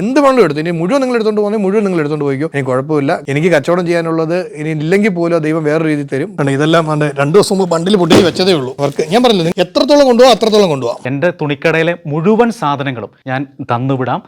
എന്ത് വേണമെങ്കിലും എടുത്തു. ഇനി മുഴുവൻ നിങ്ങൾ എടുത്തുകൊണ്ട് പോകുന്നത് മുഴുവൻ നിങ്ങൾ എടുത്തുകൊണ്ട് പോയിക്കോ. എനിക്ക് കുഴപ്പമില്ല. എനിക്ക് കച്ചവടം ചെയ്യാനുള്ളത് ഇനി ഇല്ലെങ്കിൽ പോലും ദൈവം വേറെ രീതിയിൽ തരും. ഇതെല്ലാം പണ്ട് രണ്ട് ദിവസം മുമ്പ് ബണ്ടിൽ പൊട്ടി വെച്ചതേ ഉള്ളൂ. അവർക്ക് ഞാൻ പറഞ്ഞില്ല എത്രത്തോളം കൊണ്ടുപോകാം അത്രത്തോളം കൊണ്ടുപോകാം എന്റെ തുണിക്കടയിലെ മുഴുവൻ സാധനങ്ങളും ഞാൻ തന്നുവിടാം.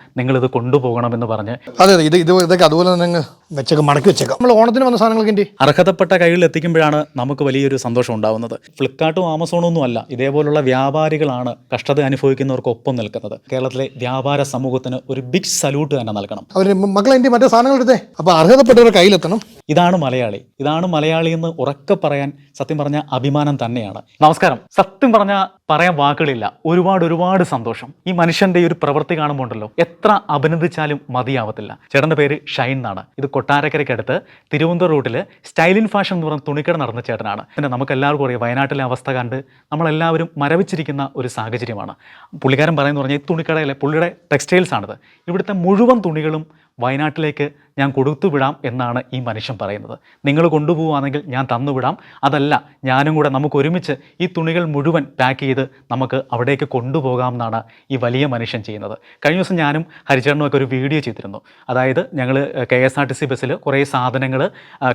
കൊണ്ടുപോകണം എന്ന് പറഞ്ഞ് അതെ അതെ ഇത് ഇത് ഇതൊക്കെ അതുപോലെ തന്നെ വെച്ചേക്കാം മടക്കി വെച്ചേക്കാം. നമ്മൾ ഓണത്തിന് വന്ന സാധനങ്ങളൊക്കെ ഉണ്ട് അർഹതപ്പെട്ട കയ്യിൽ എത്തിക്കുമ്പോഴാണ് നമുക്ക് വലിയൊരു സന്തോഷം ഉണ്ടാവുന്നത്. ഫ്ലിപ്കാർട്ടും ആമസോണും ഒന്നും അല്ല. ഇതേപോലുള്ള വ്യാപാരികളാണ് കഷ്ടത അനുഭവിക്കുന്നവർക്ക് ഒപ്പം നിൽക്കുന്നത്. കേരളത്തിലെ വ്യാപാര സമൂഹത്തിന് ഒരു ബിഗ് സല്യൂട്ട് തന്നെ നൽകണം. അവർ മക്കളെ എന്റെ മറ്റേ സാധനങ്ങൾ എടുത്തേ. അപ്പോൾ അർഹതപ്പെട്ടവരുടെ കയ്യിലെത്തണം. ഇതാണ് മലയാളി. ഇതാണ് മലയാളി എന്ന് ഉറക്കെ പറയാൻ സത്യം പറഞ്ഞ അഭിമാനം തന്നെയാണ്. നമസ്കാരം. സത്യം പറഞ്ഞ പറയാൻ വാക്കുകളില്ല. ഒരുപാട് ഒരുപാട് സന്തോഷം. ഈ മനുഷ്യന്റെ ഈ ഒരു പ്രവൃത്തി കാണുമ്പോൾ ഉണ്ടല്ലോ എത്ര അഭിനന്ദിച്ചാലും മതിയാവത്തില്ല. ചേട്ടന്റെ പേര് ഷൈൻ എന്നാണ്. ഇത് കൊട്ടാരക്കരയ്ക്കടുത്ത് തിരുവനന്തപുരം റൂട്ടിൽ സ്റ്റൈലിൻ ഫാഷൻ എന്ന് പറഞ്ഞ തുണിക്കട നടന്ന ചേട്ടനാണ്. പിന്നെ നമുക്ക് എല്ലാവർക്കും അറിയാം വയനാട്ടിലെ അവസ്ഥ കണ്ട് നമ്മളെല്ലാവരും മരവിച്ചിരിക്കുന്ന ഒരു സാഹചര്യമാണ്. പുള്ളിക്കാരൻ പറയുന്നത് പറഞ്ഞാൽ ഈ തുണിക്കടയിലെ പുള്ളിയുടെ ടെക്സ്റ്റൈൽസ് ആണിത്. ഇവിടുത്തെ മുഴുവൻ തുണികളും വയനാട്ടിലേക്ക് ഞാൻ കൊടുത്തുവിടാം എന്നാണ് ഈ മനുഷ്യൻ പറയുന്നത്. നിങ്ങൾ കൊണ്ടുപോവുകയാണെങ്കിൽ ഞാൻ തന്നുവിടാം. അതല്ല ഞാനും കൂടെ നമുക്ക് ഒരുമിച്ച് ഈ തുണികൾ മുഴുവൻ പാക്ക് ചെയ്ത് നമുക്ക് അവിടേക്ക് കൊണ്ടുപോകാം എന്നാണ് ഈ വലിയ മനുഷ്യൻ ചെയ്യുന്നത്. കഴിഞ്ഞ ദിവസം ഞാനും ഹരിചരണമൊക്കെ ഒരു വീഡിയോ ചെയ്തിരുന്നു. അതായത് ഞങ്ങൾ K S R T C ബസ്സിൽ കുറേ സാധനങ്ങൾ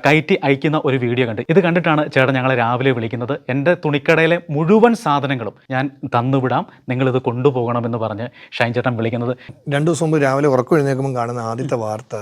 കയറ്റി അയക്കുന്ന ഒരു വീഡിയോ കണ്ട്. ഇത് കണ്ടിട്ടാണ് ചേട്ടൻ ഞങ്ങളെ രാവിലെ വിളിക്കുന്നത്. എന്റെ തുണിക്കടയിലെ മുഴുവൻ സാധനങ്ങളും ഞാൻ തന്നുവിടാം. നിങ്ങളിത് കൊണ്ടുപോകണമെന്ന് പറഞ്ഞ് ഷൈൻ ചേട്ടൻ വിളിക്കുന്നത്. രണ്ട് ദിവസം മുമ്പ് രാവിലെ ഉറക്കം എഴുന്നേൽക്കുമ്പോൾ കാണുന്ന ആദ്യത്തെ വാർത്ത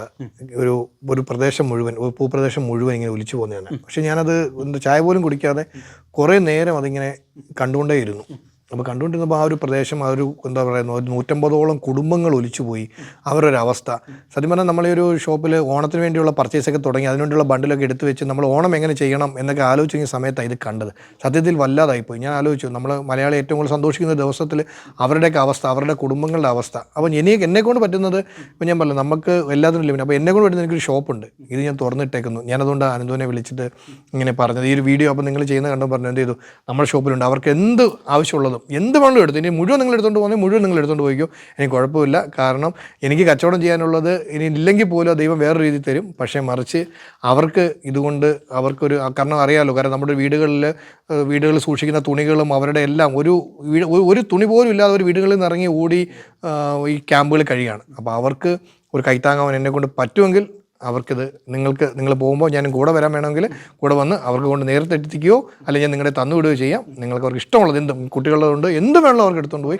ഒരു ഒരു പ്രദേശം മുഴുവൻ ഒരു ഭൂപ്രദേശം മുഴുവൻ ഇങ്ങനെ ഒലിച്ചു പോകുന്നതാണ്. പക്ഷെ ഞാനത് ചായ പോലും കുടിക്കാതെ കുറേ നേരം അതിങ്ങനെ കണ്ടുകൊണ്ടേയിരുന്നു. അപ്പോൾ കണ്ടുകൊണ്ടിരുന്നപ്പോൾ ആ ഒരു പ്രദേശം ആ ഒരു എന്താ പറയുന്നത് ഒരു നൂറ്റമ്പതോളം കുടുംബങ്ങൾ ഒലിച്ചുപോയി. അവരുടെ അവസ്ഥ സത്യം പറഞ്ഞാൽ നമ്മളീ ഒരു ഷോപ്പിൽ ഓണത്തിന് വേണ്ടിയുള്ള പർച്ചേസൊക്കെ തുടങ്ങി അതിനുവേണ്ടിയുള്ള ബണ്ടിലൊക്കെ എടുത്തു വെച്ച് നമ്മൾ ഓണം എങ്ങനെ ചെയ്യണം എന്നൊക്കെ ആലോചിക്കുന്ന സമയത്താണ് ഇത് കണ്ടത്. സത്യത്തിൽ വല്ലാതായിപ്പോയി. ഞാൻ ആലോചിച്ചു നമ്മൾ മലയാളി ഏറ്റവും കൂടുതൽ സന്തോഷിക്കുന്ന ദിവസത്തിൽ അവരുടെയൊക്കെ അവസ്ഥ അവരുടെ കുടുംബങ്ങളുടെ അവസ്ഥ. അപ്പോൾ ഇനി എന്നെക്കൊണ്ട് പറ്റുന്നത് ഇപ്പം ഞാൻ പറഞ്ഞു നമുക്ക് എല്ലാത്തിനും ലിമിറ്റ് അപ്പോൾ എന്നെ കൊണ്ട് പറ്റുന്ന എനിക്കൊരു ഷോപ്പുണ്ട്. ഇത് ഞാൻ തുറന്നിട്ടേക്കുന്നു. ഞാനതുകൊണ്ട് അനന്തുവിനെ വിളിച്ചിട്ട് ഇങ്ങനെ പറഞ്ഞത്. ഈ ഒരു വീഡിയോ അപ്പോൾ നിങ്ങൾ ചെയ്യുന്ന കണ്ടു പറഞ്ഞു എന്ത് ചെയ്തു? നമ്മുടെ ഷോപ്പിലുണ്ട്. അവർക്ക് എന്ത് ആവശ്യമുള്ളതും എന്ത് വേണമെങ്കിലും എടുത്തു ഇനി മുഴുവൻ നിങ്ങൾ എടുത്തുകൊണ്ട് പോകുന്നത് മുഴുവൻ നിങ്ങൾ എടുത്തുകൊണ്ട് പോയിക്കോ. എനിക്ക് കുഴപ്പമില്ല. കാരണം എനിക്ക് കച്ചവടം ചെയ്യാനുള്ളത് ഇനി ഇല്ലെങ്കിൽ പോലും ദൈവം വേറെ രീതിയിൽ തരും. പക്ഷേ മറിച്ച് അവർക്ക് ഇതുകൊണ്ട് അവർക്കൊരു കാരണം അറിയാമല്ലോ കാരണം നമ്മുടെ വീടുകളിൽ വീടുകളിൽ സൂക്ഷിക്കുന്ന തുണികളും അവരുടെ എല്ലാം ഒരു ഒരു- തുണി പോലും ഇല്ലാതെ ഒരു വീടുകളിൽ നിന്ന് ഇറങ്ങി ഓടി ഈ ക്യാമ്പുകളിൽ കഴിയുകയാണ്. അപ്പോൾ അവർക്ക് ഒരു കൈത്താങ്ങാവൻ എന്നെ കൊണ്ട് പറ്റുമെങ്കിൽ അവർക്കിത് നിങ്ങൾക്ക് നിങ്ങൾ പോകുമ്പോൾ ഞാനും കൂടെ വരാൻ വേണമെങ്കിൽ കൂടെ വന്ന് അവർക്ക് കൊണ്ട് നേരത്തെ എത്തിക്കുകയോ അല്ലെങ്കിൽ ഞാൻ നിങ്ങളുടെ തന്നു വിടുകയോ ചെയ്യാം. നിങ്ങൾക്ക് അവർക്ക് ഇഷ്ടമുള്ളത് എന്തും കുട്ടികളുണ്ട് എന്ത് വേണമല്ലോ അവർക്ക് എടുത്തുകൊണ്ട് പോയി.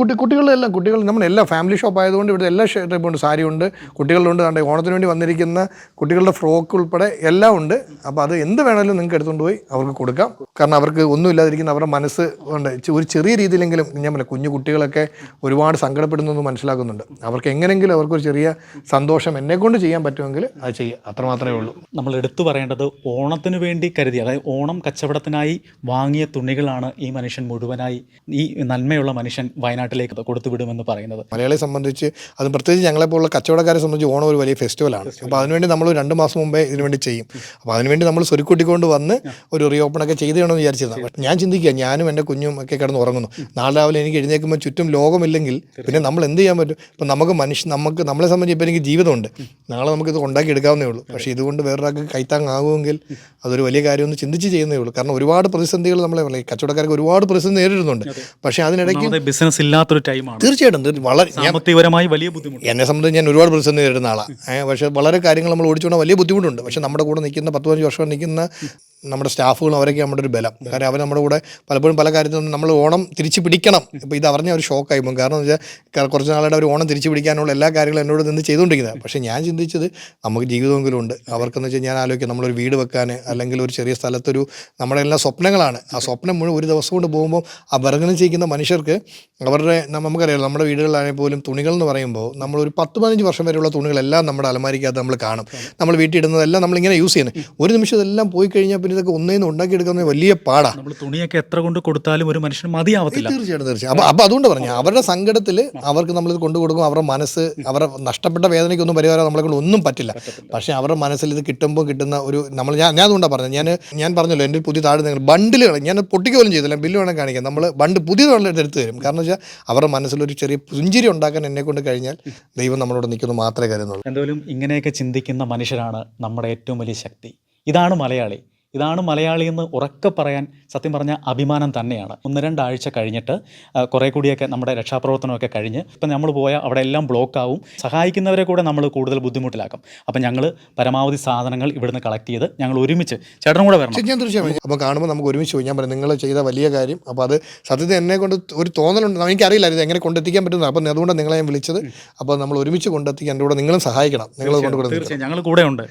കുട്ടി കുട്ടികളെല്ലാം കുട്ടികൾ നമ്മളെല്ലാം ഫാമിലി ഷോപ്പ് ആയതുകൊണ്ട് ഇവിടെ എല്ലാ ടൈപ്പുണ്ട് സാരി ഉണ്ട് കുട്ടികളുണ്ട് കണ്ട് ഓണത്തിന് വേണ്ടി വന്നിരിക്കുന്ന കുട്ടികളുടെ ഫ്രോക്ക് ഉൾപ്പെടെ എല്ലാം ഉണ്ട്. അപ്പോൾ അത് എന്ത് വേണമെങ്കിലും നിങ്ങൾക്ക് എടുത്തുകൊണ്ട് പോയി അവർക്ക് കൊടുക്കാം. കാരണം അവർക്ക് ഒന്നും ഇല്ലാതിരിക്കുന്ന അവരുടെ മനസ്സ് ഉണ്ട് ഒരു ചെറിയ രീതിയിലെങ്കിലും ഞാൻ പറയാം കുഞ്ഞു കുട്ടികളൊക്കെ ഒരുപാട് സങ്കടപ്പെടുന്നു മനസ്സിലാക്കുന്നുണ്ട്. അവർക്ക് എങ്ങനെയെങ്കിലും അവർക്കൊരു ചെറിയ സന്തോഷം എന്നെ കൊണ്ട് ചെയ്യാൻ പറ്റുമെങ്കിൽ അത് ചെയ്യുക. അത്രമാത്രമേ ഉള്ളൂ. നമ്മൾ എടുത്തു പറയേണ്ടത് ഓണത്തിന് വേണ്ടി കരുതി അതായത് ഓണം കച്ചവടത്തിനായി വാങ്ങിയ തുണികളാണ് ഈ മനുഷ്യൻ മുഴുവനായി ഈ നന്മയുള്ള മനുഷ്യൻ വയനാട്ടിലേക്ക് കൊടുത്തുവിടുമെന്ന് പറയുന്നത്. മലയാളിയെ സംബന്ധിച്ച് അത് പ്രത്യേകിച്ച് ഞങ്ങളെപ്പോലുള്ള കച്ചവടക്കാരെ സംബന്ധിച്ച് ഓണം ഒരു വലിയ ഫെസ്റ്റിവലാണ് അപ്പോൾ അതിനുവേണ്ടി നമ്മൾ രണ്ട് മാസം മുമ്പേ ഇതിനുവേണ്ടി ചെയ്യും. അപ്പോൾ അതിനുവേണ്ടി നമ്മൾ സ്വരുക്കൂട്ടിക്കൊണ്ട് വന്ന് ഒരു റീ ഓപ്പൺ ഒക്കെ ചെയ്ത് ചെയ്യണമെന്ന് വിചാരിച്ചിരുന്നത് പക്ഷേ ഞാൻ ചിന്തിക്കുക ഞാനും എന്റെ കുഞ്ഞും ഒക്കെ കിടന്ന് ഉറങ്ങുന്നു. നാളെ രാവിലെ എനിക്ക് എഴുന്നേൽക്കുമ്പോൾ ചുറ്റും ലോകമില്ലെങ്കിൽ പിന്നെ നമ്മൾ എന്ത് ചെയ്യാൻ പറ്റും? ഇപ്പം നമുക്ക് മനുഷ്യ നമുക്ക് നമ്മളെ സംബന്ധിച്ച് ഇപ്പോൾ എനിക്ക് ജീവിതമുണ്ട്. നാളെ നമുക്കിത് ഉണ്ടാക്കി എടുക്കാവുന്നേ ഉള്ളൂ. പക്ഷേ ഇതുകൊണ്ട് വേറൊരാൾക്ക് കൈത്താങ്ങാകുമെങ്കിൽ അതൊരു വലിയ കാര്യമൊന്നും ചിന്തിച്ച് ചെയ്യുന്നേ ഉള്ളൂ. കാരണം ഒരുപാട് പ്രതിസന്ധികൾ നമ്മളെ പറയും കച്ചവടക്കാർക്ക് ഒരുപാട് പ്രതിസന്ധി നേരിടുന്നുണ്ട്. പക്ഷേ അതിനിടയ്ക്ക് ബിസിനസ് ഇല്ലാത്തൊരു ടൈമാണ് തീർച്ചയായിട്ടും വളരെ സാമ്പത്തികപരമായി വലിയ ബുദ്ധിമുട്ട്. എന്നെ സംബന്ധിച്ച് ഞാൻ ഒരുപാട് പ്രതിസന്ധി നേരിടുന്ന ആളാണ് പക്ഷേ വളരെ കാര്യങ്ങൾ നമ്മൾ ഓടിച്ചുകൊണ്ട് വലിയ ബുദ്ധിമുട്ടുണ്ട്. പക്ഷേ നമ്മുടെ കൂടെ നിൽക്കുന്ന പത്ത് പതിനഞ്ച് വർഷം നിൽക്കുന്ന നമ്മുടെ സ്റ്റാഫുകളും അവരൊക്കെ നമ്മുടെ ഒരു ബലം. കാരണം അവർ നമ്മുടെ കൂടെ പലപ്പോഴും പല കാര്യത്തിലും നമ്മൾ ഓണം തിരിച്ചു പിടിക്കണം. ഇപ്പോൾ ഇത് അറിഞ്ഞ ഒരു ഷോക്കായി പോകും. കാരണം എന്ന് വെച്ചാൽ കുറച്ച് നാളായിട്ട് അവർ ഓണം തിരിച്ചു പിടിക്കാനുള്ള എല്ലാ കാര്യങ്ങളും എന്നോട് നിന്ന് ചെയ്തുകൊണ്ടിരിക്കുന്നത്. പക്ഷേ ഞാൻ ചിന്തിച്ചത് നമുക്ക് ജീവിതമെങ്കിലും ഉണ്ട്. അവർക്കെന്ന് വെച്ചാൽ ഞാൻ ആലോചിക്കും നമ്മളൊരു വീട് വെക്കാൻ അല്ലെങ്കിൽ ഒരു ചെറിയ സ്ഥലത്തൊരു നമ്മുടെ എല്ലാ സ്വപ്നങ്ങളാണ്. ആ സ്വപ്നം മുഴുവൻ ഒരു ദിവസം കൊണ്ട് പോകുമ്പോൾ ആ ബർഗനം ചെയ്യുന്ന മനുഷ്യർക്ക് അവരുടെ നമുക്കറിയാം നമ്മുടെ വീടുകളിലാണെങ്കിൽ പോലും തുണികൾ എന്ന് പറയുമ്പോൾ നമ്മൾ ഒരു പത്ത് പതിനഞ്ച് വർഷം വരെയുള്ള തുണികളെല്ലാം നമ്മുടെ അലമാരിക്കകത്ത് നമ്മൾ കാണും. നമ്മൾ വീട്ടിൽ ഇടുന്നതെല്ലാം നമ്മളിങ്ങനെ യൂസ് ചെയ്യുന്നത്. ഒരു നിമിഷം ഇതെല്ലാം പോയി കഴിഞ്ഞാൽ പിന്നെ ഇതൊക്കെ ഒന്നേന്ന് എടുക്കുന്ന വലിയ പാടാണ് നമ്മൾ തുണിയൊക്കെ എത്ര കൊണ്ട് കൊടുത്താലും ഒരു മനുഷ്യന് മതിയാവത്തില്ല. തീർച്ചയായിട്ടും തീർച്ചയായും അപ്പൊ അതുകൊണ്ട് പറഞ്ഞു അവരുടെ സങ്കടത്തിൽ അവർക്ക് നമ്മൾ ഇത് കൊണ്ടു കൊടുക്കും അവരുടെ മനസ്സ് അവരുടെ നഷ്ടപ്പെട്ട വേദനയ്ക്കൊന്നും പരിഹാരം നമ്മളെ കൊണ്ട് ഒന്നും പറ്റില്ല. പക്ഷേ അവരുടെ മനസ്സിൽ ഇത് കിട്ടുമ്പോൾ കിട്ടുന്ന ഒരു നമ്മൾ ഞാൻ ഞാൻ അതുകൊണ്ടാണ് പറഞ്ഞത് ഞാൻ ഞാൻ പറഞ്ഞല്ലോ എന്റെ പുതിയ താഴെ നിങ്ങൾ ബണ്ടിലുകൾ ഞാൻ പൊട്ടിക്ക് പോലും ചെയ്തില്ല ബില്ല് വേണം കാണിക്കാം. നമ്മൾ ബണ്ട് പുതിയ വെള്ളം എടുത്ത് തരും. കാരണം വെച്ചാൽ അവരുടെ മനസ്സിലൊരു ചെറിയ പുഞ്ചിരി ഉണ്ടാക്കാൻ എന്നെ കൊണ്ട് കഴിഞ്ഞാൽ ദൈവം നമ്മളോട് നിൽക്കുന്നു മാത്രമേ കരുതുന്നുള്ളൂ എന്തായാലും ഇങ്ങനെയൊക്കെ ചിന്തിക്കുന്ന മനുഷ്യരാണ് നമ്മുടെ ഏറ്റവും വലിയ ശക്തി. ഇതാണ് മലയാളി. ഇതാണ് മലയാളി എന്ന് ഉറക്കെ പറയാൻ സത്യം പറഞ്ഞാൽ അഭിമാനം തന്നെയാണ്. ഒന്ന് രണ്ടാഴ്ച കഴിഞ്ഞിട്ട് കുറേ കൂടിയൊക്കെ നമ്മുടെ രക്ഷാപ്രവർത്തനമൊക്കെ കഴിഞ്ഞ് ഇപ്പം നമ്മൾ പോയാൽ അവിടെ എല്ലാം ബ്ലോക്ക് ആവും സഹായിക്കുന്നവരെ കൂടെ നമ്മൾ കൂടുതൽ ബുദ്ധിമുട്ടിലാക്കും. അപ്പം ഞങ്ങൾ പരമാവധി സാധനങ്ങൾ ഇവിടുന്ന് കളക്ട് ചെയ്ത് ഞങ്ങൾ ഒരുമിച്ച് ചേട്ടനും കൂടെ വരണം. ഞാൻ തീർച്ചയായും അപ്പോൾ കാണുമ്പോൾ നമുക്ക് ഒരുമിച്ച് പോയി. ഞാൻ പറയാം നിങ്ങൾ ചെയ്ത വലിയ കാര്യം അപ്പോൾ അത് സത്യത്തിൽ എന്നെ കൊണ്ട് ഒരു തോന്നലുണ്ട്. എനിക്കറിയില്ല ഇത് എങ്ങനെ കൊണ്ടെത്തിക്കാൻ പറ്റുന്നത് അപ്പം അതുകൊണ്ട് നിങ്ങളെ ഞാൻ വിളിച്ചത്. അപ്പോൾ നമ്മൾ ഒരുമിച്ച് കൊണ്ടെത്തിക്കാൻ എന്റെ കൂടെ നിങ്ങളും സഹായിക്കണം. നിങ്ങൾ കൊണ്ട് തീർച്ചയായും ഞങ്ങൾ കൂടെ ഉണ്ട്.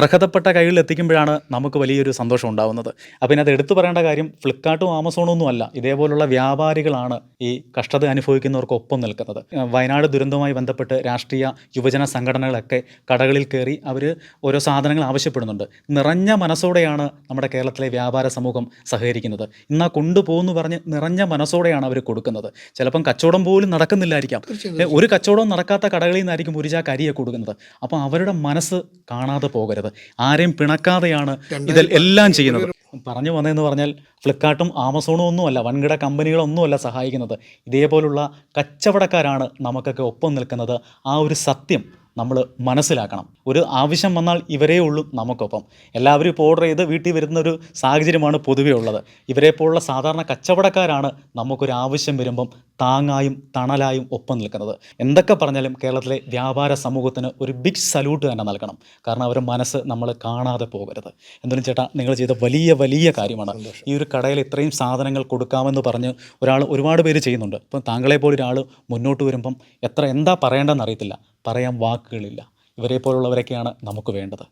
അർഹതപ്പെട്ട കയ്യിൽ എത്തിക്കുമ്പോഴാണ് നമുക്ക് വലിയൊരു സന്തോഷം ഉണ്ടാകുന്നത് അപ്പം ഇതിനകത്ത് എടുത്തു പറയേണ്ട കാര്യം ഫ്ലിപ്കാർട്ടും ആമസോണും ഒന്നും അല്ല. ഇതേപോലുള്ള വ്യാപാരികളാണ് ഈ കഷ്ടത അനുഭവിക്കുന്നവർക്ക് ഒപ്പം നിൽക്കുന്നത്. വയനാട് ദുരന്തവുമായി ബന്ധപ്പെട്ട് രാഷ്ട്രീയ യുവജന സംഘടനകളൊക്കെ കടകളിൽ കയറി അവർ ഓരോ സാധനങ്ങൾ ആവശ്യപ്പെടുന്നുണ്ട്. നിറഞ്ഞ മനസ്സോടെയാണ് നമ്മുടെ കേരളത്തിലെ വ്യാപാര സമൂഹം സഹകരിക്കുന്നത്. ഇന്നാ കൊണ്ടുപോകുന്നു പറഞ്ഞ് നിറഞ്ഞ മനസ്സോടെയാണ് അവർ കൊടുക്കുന്നത്. ചിലപ്പം കച്ചവടം പോലും നടക്കുന്നില്ലായിരിക്കാം. ഒരു കച്ചവടം നടക്കാത്ത കടകളിൽ നിന്നായിരിക്കും ഒരു ചാക്ക് അരിയെ കൊടുക്കുന്നത്. അപ്പോൾ അവരുടെ മനസ്സ് കാണാതെ പോകരുത്. ആരെയും പിണക്കാതെയാണ് ഇതിൽ എല്ലാം ചെയ്യുന്നത്. പറഞ്ഞു വന്നതെന്ന് പറഞ്ഞാൽ ഫ്ലിപ്കാർട്ടും ആമസോണും ഒന്നുമല്ല വൻകിട കമ്പനികളൊന്നുമല്ല സഹായിക്കുന്നത്. ഇതേപോലുള്ള കച്ചവടക്കാരാണ് നമുക്കൊക്കെ ഒപ്പം നിൽക്കുന്നത്. ആ ഒരു സത്യം നമ്മൾ മനസ്സിലാക്കണം. ഒരു ആവശ്യം വന്നാൽ ഇവരേ ഉള്ളൂ നമുക്കൊപ്പം. എല്ലാവരും ഇപ്പോൾ ഓർഡർ ചെയ്ത് വീട്ടിൽ വരുന്ന ഒരു സാഹചര്യമാണ് പൊതുവെ ഉള്ളത്. ഇവരെ പോലുള്ള സാധാരണ കച്ചവടക്കാരാണ് നമുക്കൊരു ആവശ്യം വരുമ്പം താങ്ങായും തണലായും ഒപ്പം നിൽക്കുന്നത്. എന്തൊക്കെ പറഞ്ഞാലും കേരളത്തിലെ വ്യാപാര സമൂഹത്തിന് ഒരു ബിഗ് സല്യൂട്ട് തന്നെ നൽകണം. കാരണം അവരുടെ മനസ്സ് നമ്മൾ കാണാതെ പോകരുത്. എന്തായാലും ചേട്ടാ നിങ്ങൾ ചെയ്ത വലിയ വലിയ കാര്യമാണ്. ഈ ഒരു കടയിൽ ഇത്രയും സാധനങ്ങൾ കൊടുക്കാമെന്ന് പറഞ്ഞ് ഒരാൾ ഒരുപാട് പേര് ചെയ്യുന്നുണ്ട്. അപ്പം താങ്കളെ പോലെ ഒരാൾ മുന്നോട്ട് വരുമ്പം എത്ര എന്താ പറയേണ്ടതെന്ന് അറിയത്തില്ല. പറയാൻ വാക്കുകളില്ല. ഇവരെ പോലുള്ളവരൊക്കെയാണ് നമുക്ക് വേണ്ടത്.